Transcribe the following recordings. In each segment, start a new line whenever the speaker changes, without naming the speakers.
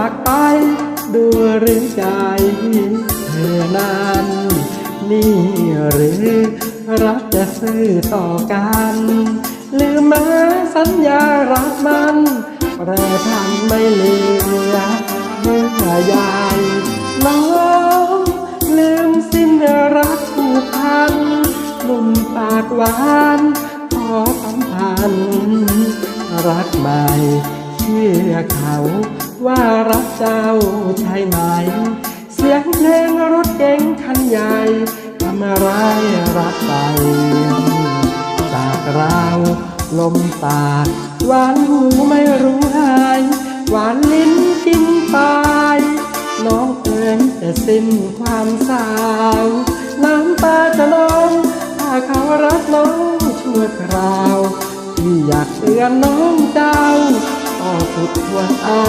ากไปดูหรือใจเธอนั้นนี่หรือรักจะซื่อต่อกันลืมมาสัญญารักมันแปรพันไม่เหลือเมื่อใหญ่น้องลืมสิ้นรักผูกพันหนุ่มปากหวานขอสัมพันธ์รักใหม่เชื่อเขา ว่ารักเจ้าใช่ไหม เสียงเพลงรถเก๋งคันใหญ่ทำอะไรรักไปจากเราลมปากหวานหูไม่รู้หายหวานลิ้นกินไปน้องเอ๋ยจะสิ้นความสาวน้ำตาจะน้องถ้าเขารักน้องชั่วคราวที่อยากเตือนน้องเจ้า สุดทวนเอา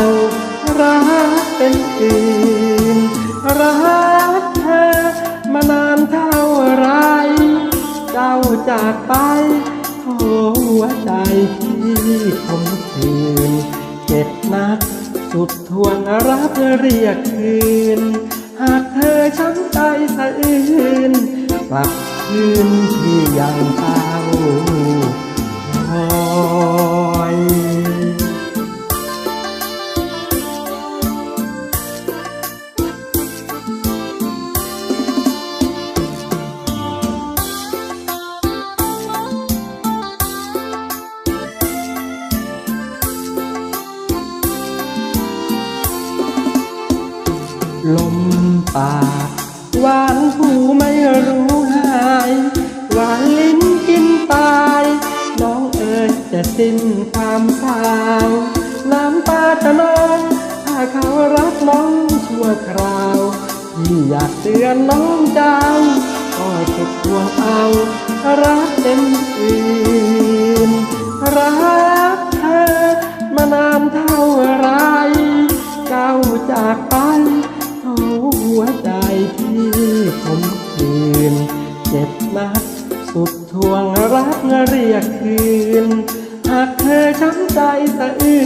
รักเป็นอื่นรักเธอมานานเท่าไร เจ้าจากไปโอ้หัวใจที่คมคืนเจ็บนัก สุดทวงรักเรียกคืน หากเธอช้ำใจสะอื้นกลับคืนที่ยังเฝ้า ลมปากหวานหูไม่รู้หาย หวานลิ้นกินตาย น้องเอ๋ยจะสิ้นความสาวน้ำตาจะนองถ้าเขารักน้องชั่วคราวที่อยากเตือนน้องจ้าก็สุดทวงเอารักเต็มอื่ หัวใจที่ผมคืนเจ็บนักสุดทวงรักเรียกคืน หากเธอช้ำใจสะอื้